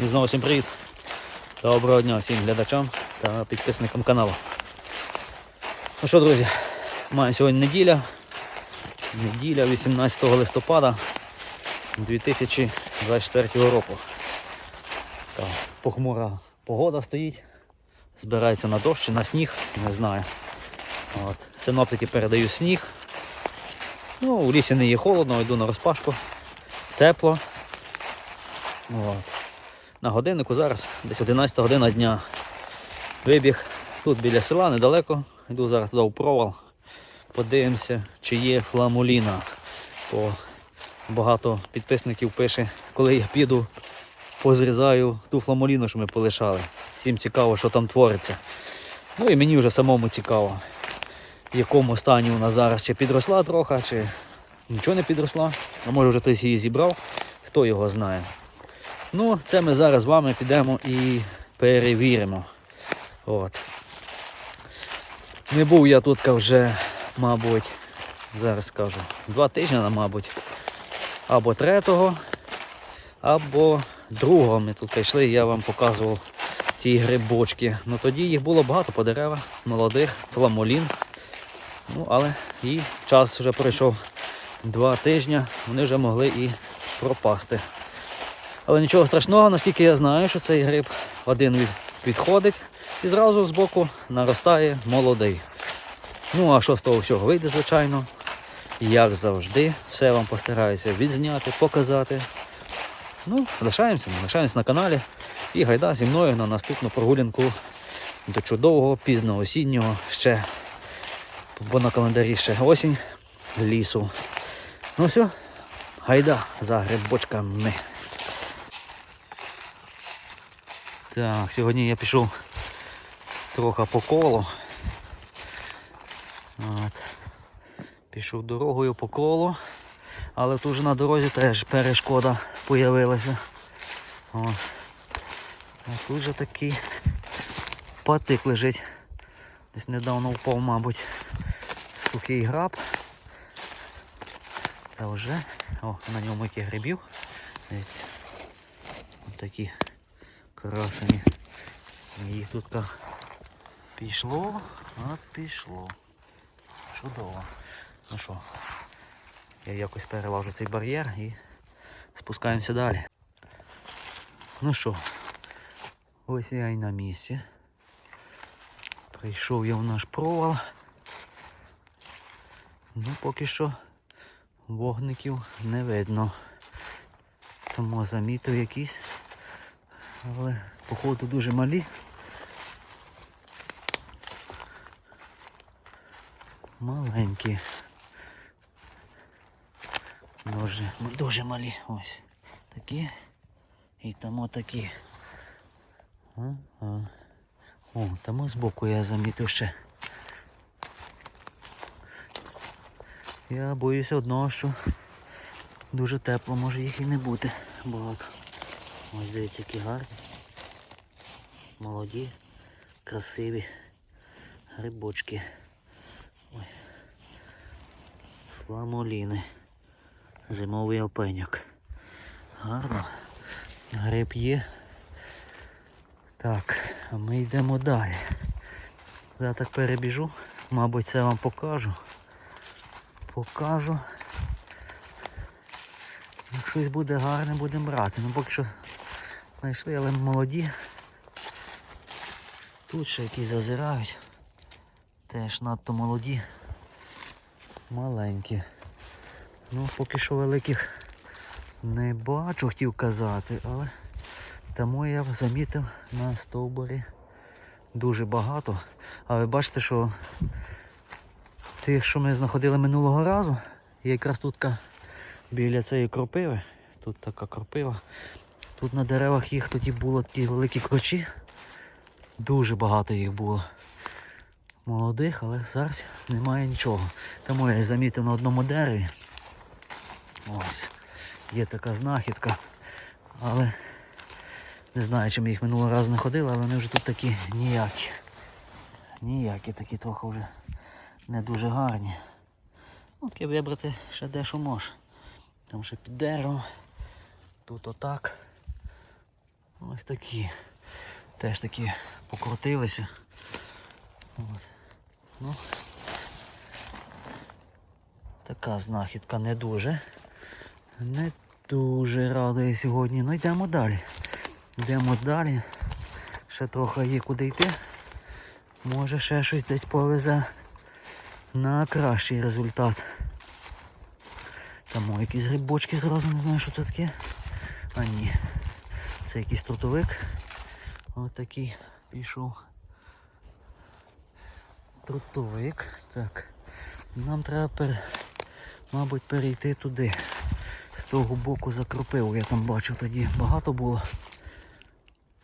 І знову всім привіт. Доброго дня всім глядачам та підписникам каналу. Ну що, друзі, маю сьогодні неділя. Неділя 18 листопада 2024 року. Така похмура погода стоїть. Збирається на дощ чи на сніг, не знаю. От. Синоптики передають сніг. Ну, у лісі не є холодно, йду на розпашку. Тепло. От. На годиннику зараз десь 11 година дня. Вибіг тут біля села недалеко. Йду зараз туди в провал. Подивимося, чи є фламуліна. Бо багато підписників пише, коли я піду, позрізаю ту фламуліну, що ми полишали. Всім цікаво, що там твориться. Ну і мені вже самому цікаво, в якому стані вона зараз, чи підросла трохи, чи нічого не підросла. А може вже хтось її зібрав, хто його знає. Ну, це ми зараз з вами підемо і перевіримо. От. Не був я тут вже, мабуть, зараз скажу, два тижні, мабуть, або третього, або другого. Ми тут прийшли, я вам показував ці грибочки. Ну тоді їх було багато по деревах, молодих, фламолін. Ну, але і час вже пройшов два тижні, вони вже могли і пропасти. Але нічого страшного, наскільки я знаю, що цей гриб один від, відходить і зразу збоку наростає молодий. Ну а що з того всього вийде, звичайно, як завжди, все вам постараюся відзняти, показати. Ну, лишаємося, лишаємося на каналі і гайда зі мною на наступну прогулянку до чудового пізного осіннього ще, бо на календарі ще осінь лісу. Ну все, гайда за грибочками. Так, сьогодні я пішов трохи по колу. От. Пішов дорогою по колу, але тут вже на дорозі теж перешкода появилася. От. А тут же такий патик лежить. Десь недавно впав, мабуть, сухий граб. Та вже, о, на ньому які грибів. Дивіться. Ось такі красені. Їх тут так пішло, а пішло. Чудово. Ну що, я якось перелажу цей бар'єр і спускаємося далі. Ну що, ось я і на місці. Прийшов я в наш провал. Ну поки що вогників не видно. Тому замітив якісь але походу дуже малі. Маленькі. Дуже, дуже малі. Ось такі. І там отакі. О, там збоку я замітив ще. Я боюся одного, що дуже тепло, може їх і не бути багато. Ось дивіться, які гарні. Молоді, красиві грибочки. Ой. Фламоліни. Зимовий опеньок. Гарно. Гриб є. Так, а ми йдемо далі. Зараз так перебіжу, мабуть, це вам покажу. Покажу. Як щось буде гарне, будемо брати. Ну поки що знайшли, але молоді. Тут ще якісь зазирають. Теж надто молоді. Маленькі. Ну, поки що великих не бачу, хотів казати, але тому я замітив на стовбурі дуже багато. А ви бачите, що тих, що ми знаходили минулого разу, є якраз тут біля цієї кропиви. Тут така кропива. Тут на деревах їх тоді було такі великі крочі. Дуже багато їх було. Молодих, але зараз немає нічого. Тому я замітив на одному дереві. Ось. Є така знахідка. Але не знаю, чи їх минулого разу не ходили, але вони вже тут такі ніякі. Ніякі такі трохи вже не дуже гарні. Ну, таке вибрати ще дещо може. Там ще під деревом. Тут отак. Ось такі. Теж такі покрутилися. От. Ну, така знахідка не дуже. Не дуже радує сьогодні. Ну йдемо далі. Йдемо далі. Ще трохи є куди йти. Може ще щось десь повезе на кращий результат. Там якісь грибочки зразу не знаю, що це таке. А ні. Це якийсь трутовик. Ось такий пішов. Трутовик. Так. Нам треба, пер... мабуть, перейти туди. З того боку за кропиву. Я там бачив тоді багато було.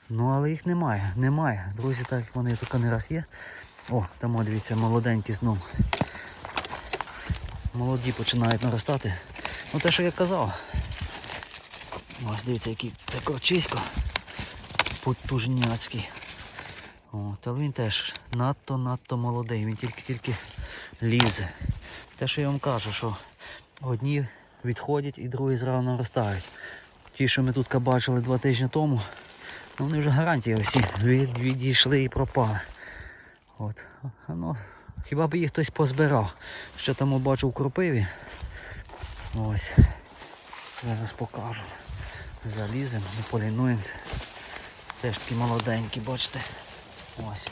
Ну але їх немає. Немає. Друзі, так як вони тільки не раз є. О, там дивіться, молоденькі знову. Молоді починають наростати. Ну те, що я казав. Ось дивіться, який це корчисько. Потужняцький. От, але він теж надто-надто молодий, він тільки-тільки лізе. Те, що я вам кажу, що одні відходять і другі зразу наростають. Ті, що ми тут бачили два тижні тому, ну вони вже гарантії всі від, відійшли і пропали. От. Ну, хіба б їх хтось позбирав. Що там бачу в кропиві. Ось. Зараз покажу. Заліземо, не полінуємося. Теж такі молоденькі, бачите. Ось.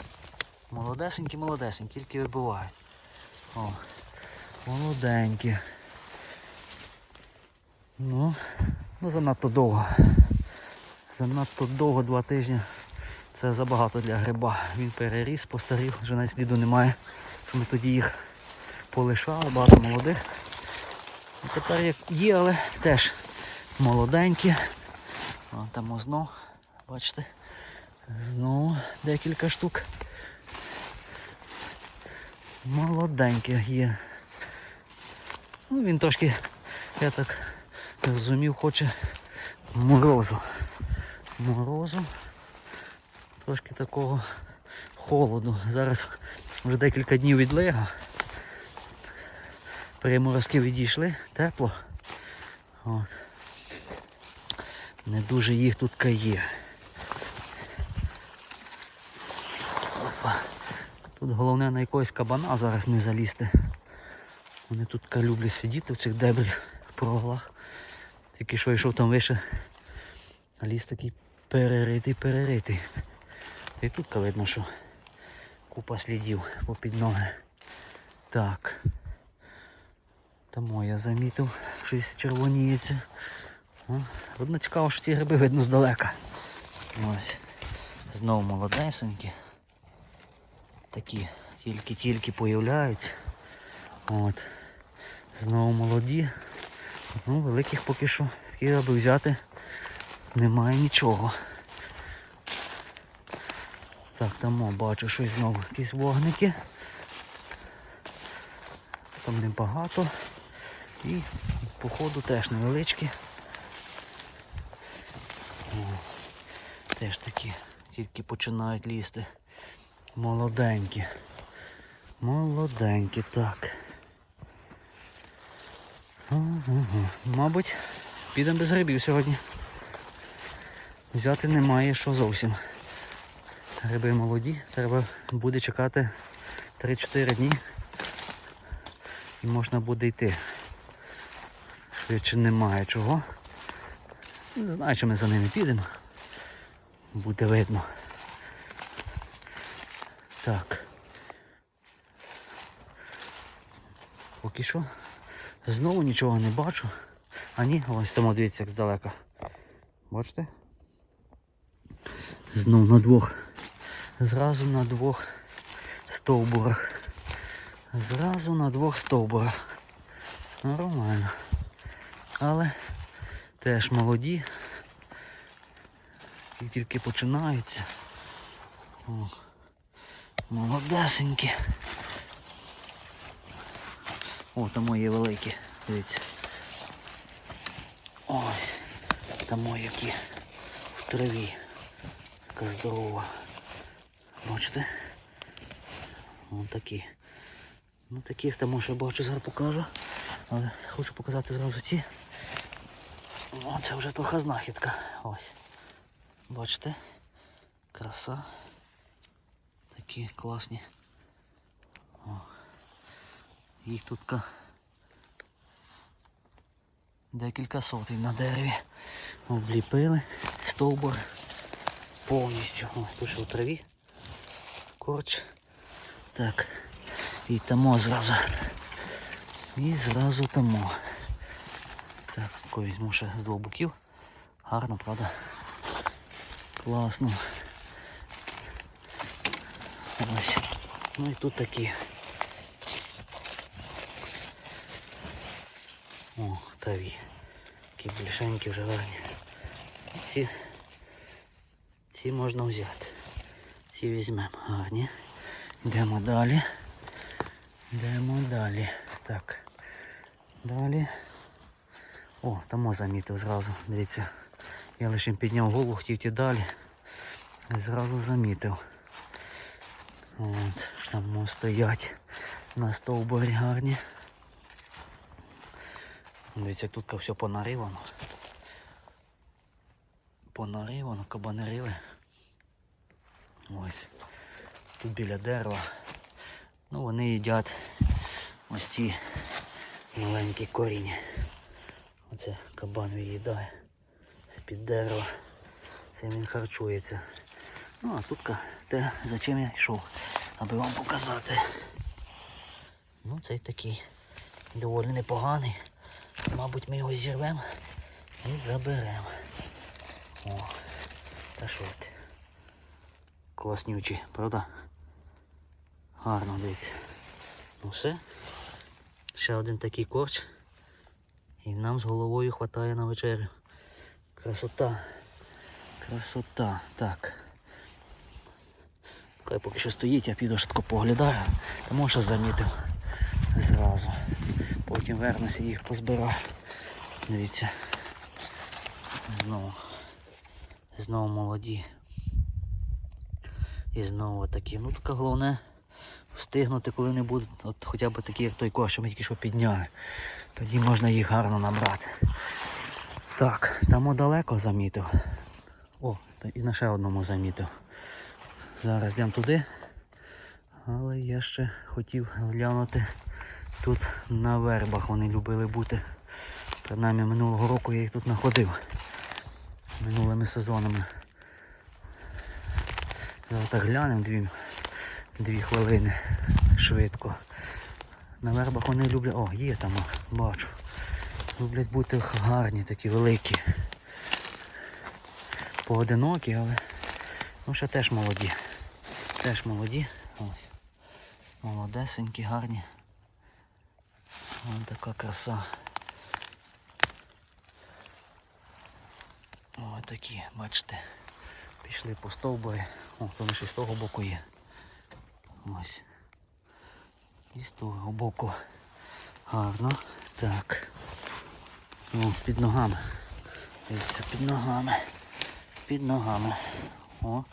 Молодесенькі, молодесенькі, тільки вибивають. О, молоденькі. Ну, ну занадто довго. Занадто довго, два тижні. Це забагато для гриба. Він переріс, постарів, вже навіть сліду немає. Що ми тоді їх полишали, багато молодих. І тепер як є, але теж молоденькі. О, там знов, бачите, знову декілька штук. Молоденькі є. Ну, він трошки, я так зрозумів, хоче морозу. Морозу. Трошки такого холоду. Зараз вже декілька днів відлига. Приморозки відійшли, тепло. От. Не дуже їх тут є. Опа. Тут головне на якогось кабана зараз не залізти. Вони тут люблять сидіти в цих дебрях, в проглах. Тільки що йшов там вище. А ліс такий переритий, переритий. І тут видно, що купа слідів попід ноги. Так. Тому я замітив, щось червоніється. Одно цікаво, що ці гриби видно здалека. Ось. Знову молодесенькі. Такі тільки-тільки появляються. От. Знову молоді. Ну, великих поки що таких аби взяти немає нічого. Так, там о, бачу щось знову. Якісь вогники. Там небагато. І походу теж невеличкі. Теж такі, тільки починають лізти. Молоденькі. Молоденькі, так. Ага. Мабуть, підемо без грибів сьогодні. Взяти немає що зовсім. Гриби молоді, треба буде чекати 3-4 дні і можна буде йти. Швидше немає чого. Не знаю, чи ми за ними підемо. Буде видно. Так. Поки що знову нічого не бачу. А ні, ось там дивіться як здалека. Бачите? Знов на двох. Зразу на двох стовбурах. Зразу на двох стовбурах. Нормально. Але теж молоді. І тільки починаються. О, молодесенькі. О, там мої великі. Дивіться. Ой, там мої які в траві. Така здорова. Бачите? Вон такі. Ну таких там може бачу, зараз покажу. Але хочу показати зразу ці. О, це вже трохи знахідка. Ось. Бачите? Краса. Такі класні. О. Їх тут декілька сотень на дереві. Обліпили стовбур повністю. О, ще в траві. Корч. Так. І тамо зразу. І зразу тамо. Так, тако візьму ще з двох боків. Гарно, правда? Класно. Ось. Ну і тут такі. О, таві. Такі більшенькі вже гарні. Ці, ці можна взяти. Ці візьмемо гарні. Йдемо далі. Йдемо далі. Так. Далі. О, тому замітив зразу. Дивіться. Я лише підняв голову, хотів йти далі. І зразу замітив. От, там стоять на стовбурі гарні. Дивіться, тут все понаривано. Понаривано, кабанерили. Ось. Тут біля дерева. Ну вони їдять ось ці маленькі коріння. Оце кабан виїдає з-під дерева. Цим він харчується. Ну а тут те, за чим я йшов, аби вам показати. Ну цей такий доволі непоганий. Мабуть, ми його зірвемо і заберемо. О, та що ти? Класнючий, правда? Гарно дивіться. Ну все. Ще один такий корч. І нам з головою хватає на вечерю. Красота. Красота. Так. Хай поки що стоїть, я піду тако поглядаю. Та може замітив зразу. Потім вернуся і їх позбираю. Дивіться. Знову. Знову молоді. І знову такі. Ну таке головне встигнути коли-небудь, от хоча б такі, як той кош, що ми тільки що підняли. Тоді можна їх гарно набрати. Так, там далеко замітив. О, і на ще одному замітив. Зараз йдемо туди. Але я ще хотів глянути тут на вербах. Вони любили бути. Принаймні минулого року я їх тут знаходив. Минулими сезонами. Зараз так глянемо дві, дві хвилини швидко. На вербах вони люблять... О, є там, бачу. Люблять бути гарні, такі великі. Поодинокі, але ну ще теж молоді. Теж молоді. Ось. Молодесенькі, гарні. Ось така краса. Ось такі, бачите. Пішли по стовбурі. О, тому що з того боку є. Ось. І з того боку. Гарно. Так. О, під ногами. Дивіться, під ногами. Під ногами. О,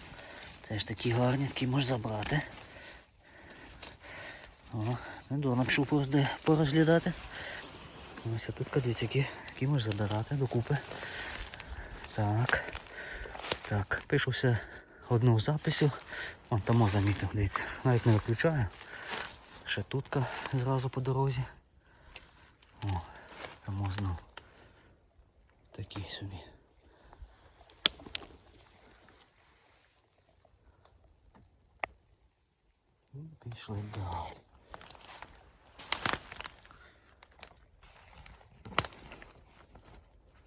теж такі гарні, такі можеш забрати. О, недорно пішов порозди- порозглядати. Ось тут дивіться, які, які можеш забирати докупи. Так. Так, пишу все одну записю. Вон там замітив, дивіться. Навіть не виключаю. Ще тутка зразу по дорозі. О, там знову. Такий собі. І пішли далі.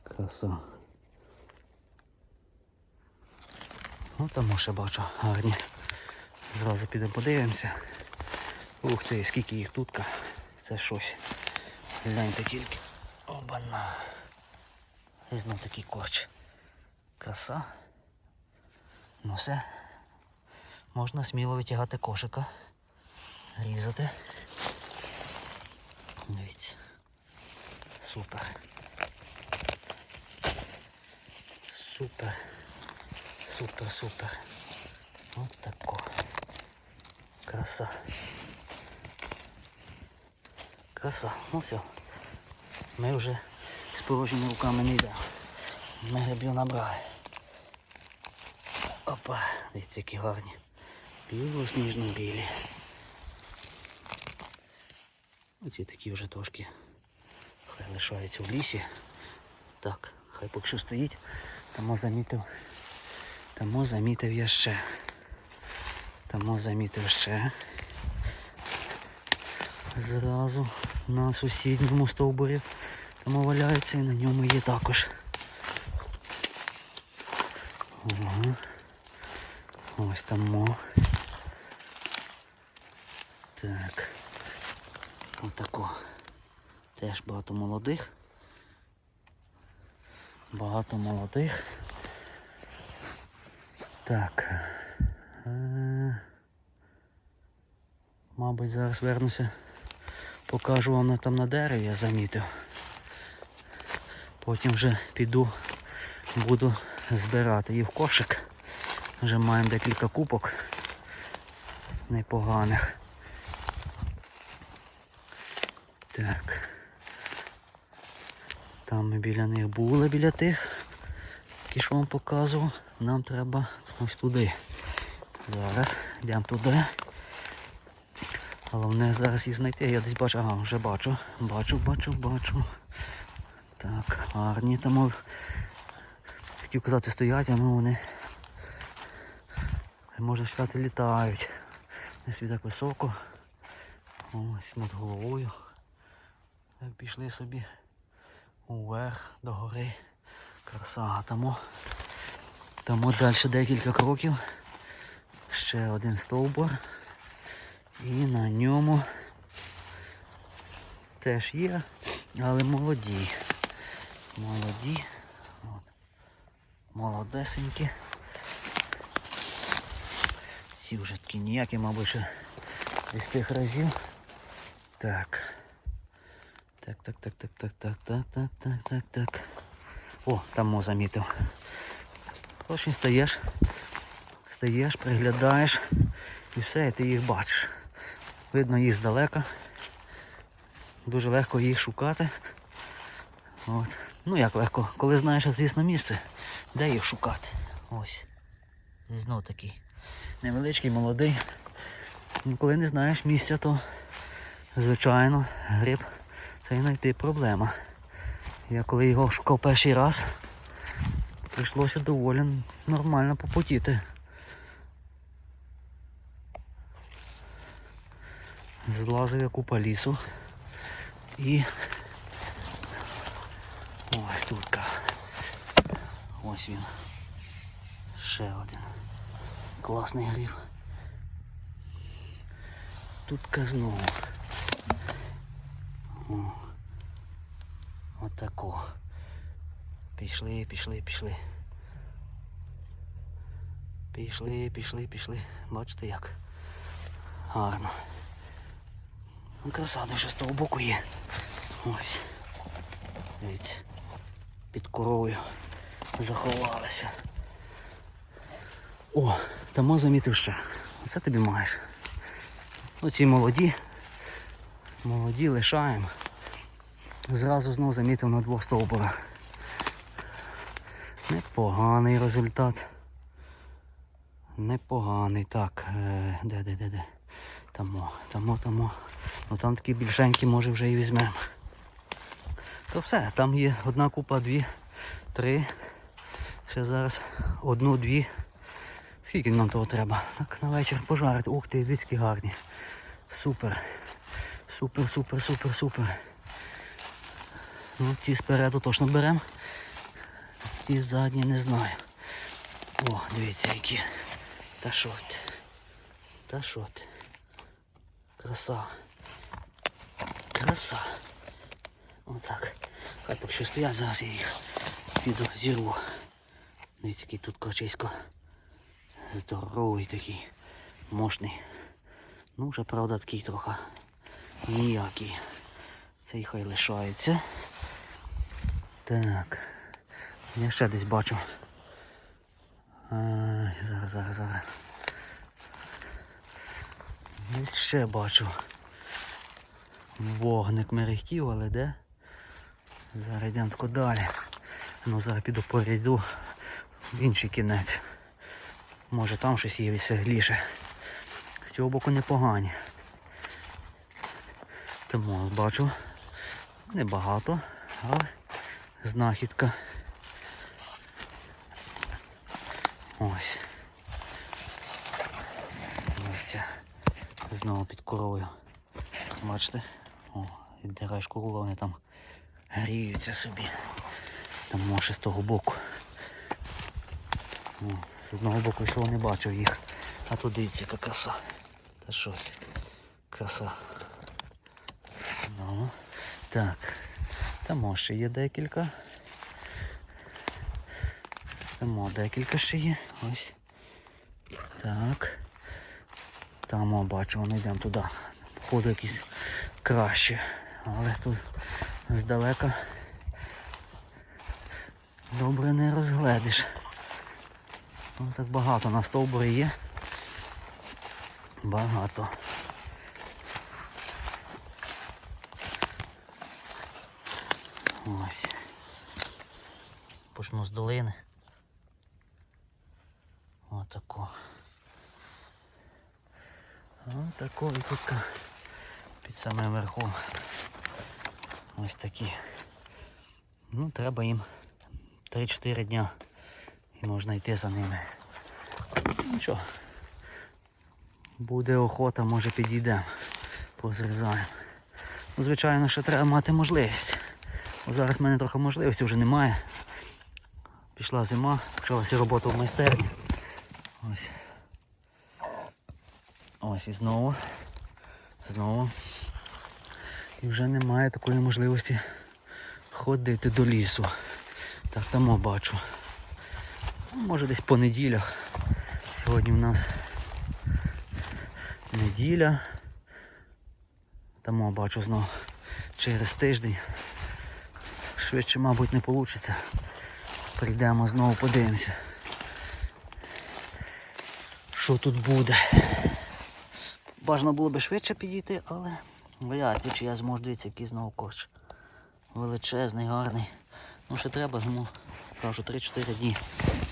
Краса. Ну там ще бачу гарні. Зразу підемо подивимося. Ух ти, скільки їх тут. Це щось. Гляньте тільки. Обана. І знов такий корч. Краса. Ну все. Можна сміло витягати кошика. Різати. Дивіться. Супер. Супер. Супер, супер. От тако. Краса. Краса. Ну все. Ми вже з порожніми руками не йдемо. Ми грибів набрали. Опа, дивіться, які гарні. Білосніжно-білі. Оці такі вже трошки хай лишаються в лісі. Так, хай поки що стоїть. Тому замітив. Тому замітив я ще. Тому замітив ще. Зразу на сусідньому стовбурі. Тому валяється і на ньому є також. Ага. Ось там мо. Так. Отако. Теж багато молодих. Багато молодих. Так. Е, Мабуть, зараз вернуся. Покажу вам на- там на дереві, я замітив. Потім вже піду, буду збирати їх в кошик. Вже маємо декілька купок непоганих. Так. Там ми біля них були, біля тих, які що вам показував. Нам треба ось туди. Зараз йдемо туди. Головне зараз їх знайти. Я десь бачу, ага, вже бачу. Бачу, бачу, бачу. Так, гарні там. Хотів казати стоять, а ну вони. Можна сказати, літають. Собі так високо. Ось над головою. Так пішли собі уверх до гори. Краса. Тому, тому далі декілька кроків. Ще один стовбур. І на ньому теж є, але молоді. Молоді. От. Молодесенькі. Ці вже такі ніякі, мабуть, ще з тих разів. Так. Так, так, так, так, так, так, так, так, так, так, так. О, там мо замітив. Очень стаєш, стаєш, приглядаєш і все, і ти їх бачиш. Видно їх здалека. Дуже легко їх шукати. От. Ну як легко, коли знаєш, звісно, місце, де їх шукати. Ось. Знов такий невеличкий, молодий. Ну, коли не знаєш місця, то звичайно гриб це і знайти проблема. Я коли його шукав перший раз, прийшлося доволі нормально попотіти. Злазив я купа лісу і ось тут. Ось він. Ще один. Класний гриб. Тут знову. Отако. Пішли, пішли, пішли. Пішли, пішли, пішли. Бачите як? Гарно. Ну, краса, що з того боку є. Ось. Дивіться. Під коровою заховалися. О, тому замітив ще. Оце тобі маєш. Оці молоді. Молоді лишаємо. Зразу знов замітив на двох стовбурах. Непоганий результат. Непоганий. Так, е, де, де, де, де. Тамо, тамо, тамо. Ну там такі більшенькі, може вже і візьмемо. То все, там є одна купа, дві, три. Ще зараз одну-дві. Скільки нам того треба? Так на вечір пожарити. Ух ти, віцькі гарні. Супер. Супер, супер, супер, супер. Ну, ці спереду точно беремо. Ті задні не знаю. О, дивіться які. Та що ти? Та що ти? Краса. Краса. Отак. Хай поки що стоять, зараз я їх піду зірву. Дивіться, який тут кочисько. Здоровий такий, мощний. Ну, вже правда такий трохи ніякий. Цей хай лишається. Так. Я ще десь бачу. Ай, зараз, зараз, зараз. Десь ще бачу. Вогник мерехтів, але де? Зараз йдемо далі. Ну зараз піду поряду в інший кінець. Може там щось є веселіше. З цього боку непогані. Тому бачу небагато, але знахідка. Ось. Дивіться. Знову під коровою. Бачите? О, віддираєш корову, вони там гріються собі. Там може з того боку. О, з одного боку йшов не бачив їх. А тут дивіться, яка краса. Та щось. Краса. Ну, так. Там ще є декілька. Там декілька ще є. Ось. Так. Там бачу, ми йдемо туди. Походу якісь краще. Але тут здалека добре не розгледиш. Ну, так багато на стовбурі є. Багато. Ось. Почну з долини. Отако. Отако і тут під самим верхом. Ось такі. Ну, треба їм 3-4 дня і можна йти за ними. Нічого. Буде охота, може підійдемо, позрізаємо. Ну, звичайно, що треба мати можливість. Зараз в мене трохи можливості вже немає. Пішла зима, почалася робота в майстерні. Ось. Ось і знову. Знову. І вже немає такої можливості ходити до лісу. Так тому бачу. Ну, Може десь по неділях. Сьогодні в нас неділя. Тому бачу знову через тиждень. Швидше, мабуть, не вийде. Прийдемо знову подивимося. Що тут буде? Бажано було би швидше підійти, але вряд чи я зможу дивитися, який знову корч. Величезний, гарний. Ну ще треба зиму, кажу, 3-4 дні.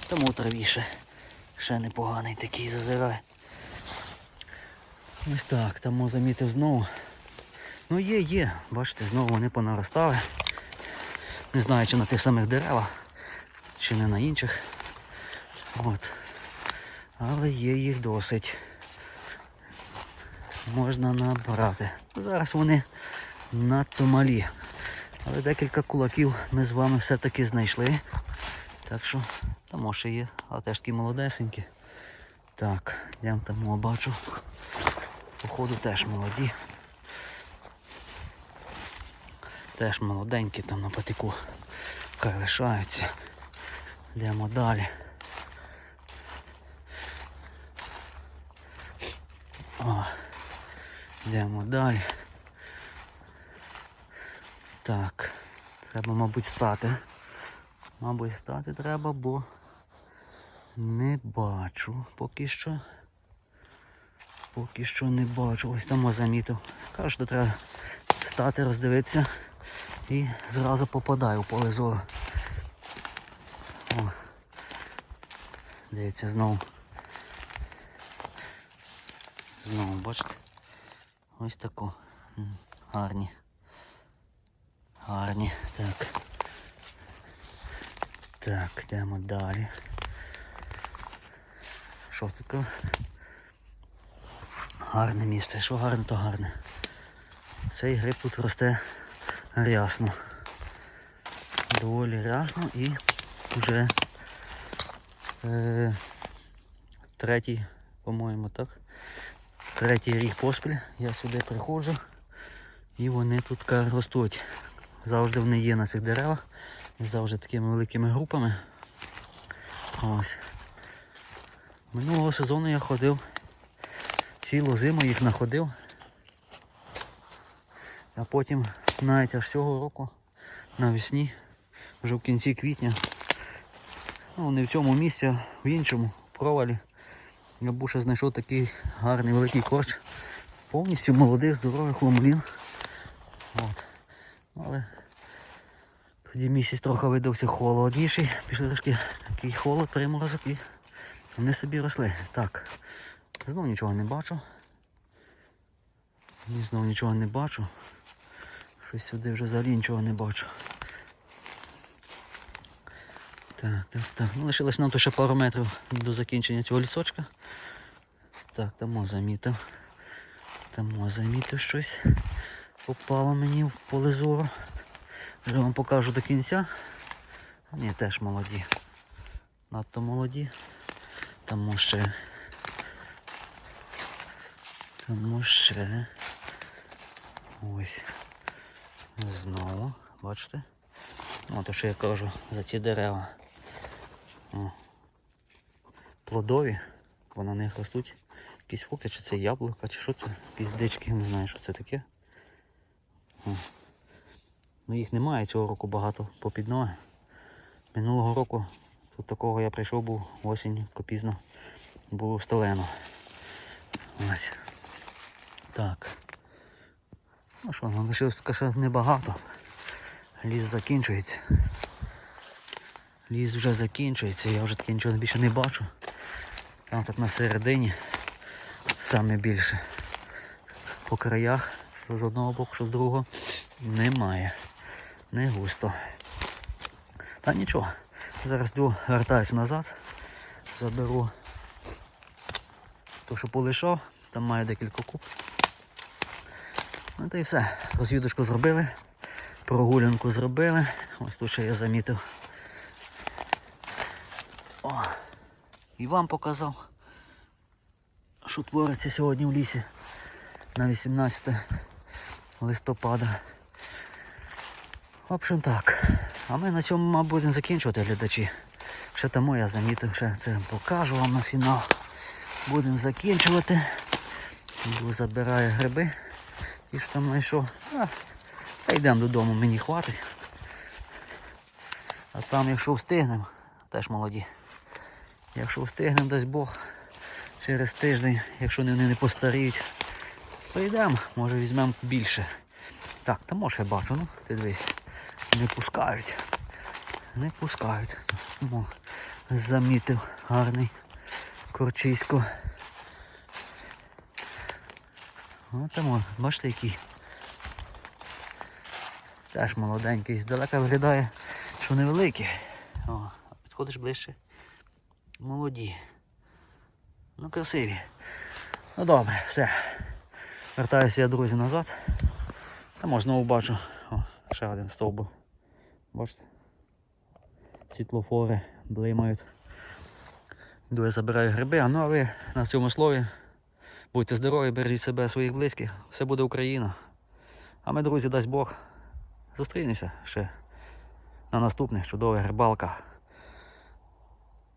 Тому травіше. Ще непоганий такий зазирає. Ось так, тому замітив знову. Ну є, є, бачите, знову вони понаростали. Не знаю, чи на тих самих деревах, чи не на інших. От. Але є їх досить. Можна набрати. Зараз вони надто малі. Але декілька кулаків ми з вами все-таки знайшли. Так що там ще є, але теж такі молодесенькі. Так, йдемо там бачу. Походу теж молоді. Теж молоденькі там на патику хай лишаються. Йдемо далі. О, йдемо далі. Так, треба, мабуть, стати. Мабуть, стати треба, бо не бачу поки що. Поки що не бачу. Ось там замітив. Кажу, що треба стати, роздивитися і зразу попадаю в поле зору. О. Дивіться знову. Знову, бачите? Ось тако. М, Гарні. Гарні. Так. Так, йдемо далі. Що таке? Гарне місце. Що гарне, то гарне. Цей гриб тут росте рясно. Доволі рясно і вже е, третій, по-моєму, так. Третій рік поспіль я сюди приходжу і вони тут ростуть. Завжди вони є на цих деревах. Завжди такими великими групами. Ось. Минулого сезону я ходив. Цілу зиму їх находив. А потім навіть аж цього року навесні, вже в кінці квітня, ну не в цьому місці, в іншому провалі. Я буше знайшов такий гарний великий корч. Повністю молодих, здорових ломлін. От. Але тоді місяць трохи видався холодніший, пішли трошки такий холод, приморозок і Вони собі росли. Так. Знов нічого не бачу. Знов нічого не бачу. Щось сюди вже взагалі нічого не бачу. Так, так, так. Ну, лишилось нам тут ще пару метрів до закінчення цього лісочка. Так, там замітив. Там замітив щось. Попало мені в поле зору. Вже вам покажу до кінця. Ні, теж молоді. Надто молоді. Тому ще. Тому ще. Ось. Знову. Бачите? О, то що я кажу за ці дерева. Плодові, бо на них ростуть якісь фрукти, чи це яблука, чи що це? Якісь дички, не знаю, що це таке. О. Ну їх немає цього року багато попід ноги. Минулого року тут такого я прийшов був осінь, пізно було стелено. Ось. Так. Ну що, лишилось поки що небагато. Ліс закінчується. Ліс вже закінчується, я вже таки нічого більше не бачу. Там так на середині саме більше. По краях, що з одного боку, що з другого, немає. Не густо. Та нічого. Зараз йду, вертаюся назад, заберу то, що полишав, там маю декілька куб. Ну та й все. Розвідочку зробили, прогулянку зробили. Ось тут ще я замітив. І вам показав, що твориться сьогодні в лісі на 18 листопада. В общем так. А ми на цьому, мабуть, будемо закінчувати глядачі. Ще тому я замітив, ще це покажу вам на фінал. Будемо закінчувати. Іду забираю гриби. Ті що там знайшов. Та йдемо додому, мені хватить. А там, якщо встигнемо, теж молоді. Якщо встигнемо, дасть Бог, через тиждень, якщо вони не постаріють, то йдемо, може візьмемо більше. Так, та може бачу, ну, ти дивись, не пускають. Не пускають. О, замітив гарний корчисько. О, там, бачите який. Теж молоденький, здалека виглядає, що невеликий. О, підходиш ближче. Молоді. Ну красиві. Ну добре, все. Вертаюся я, друзі, назад. Та може знову бачу. О, ще один стовбур. Бачите? Світлофори блимають. Йду я забираю гриби, ну а ви на цьому слові. Будьте здорові, бережіть себе, своїх близьких. Все буде Україна. А ми, друзі, дасть Бог, зустрінемося ще на наступних чудових рибалках.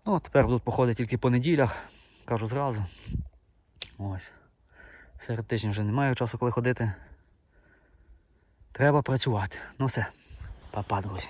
Ну, тепер будуть походи тільки по неділях, кажу зразу. Ось. Серед тижня вже немає часу, коли ходити. Треба працювати. Ну все, па-па, друзі.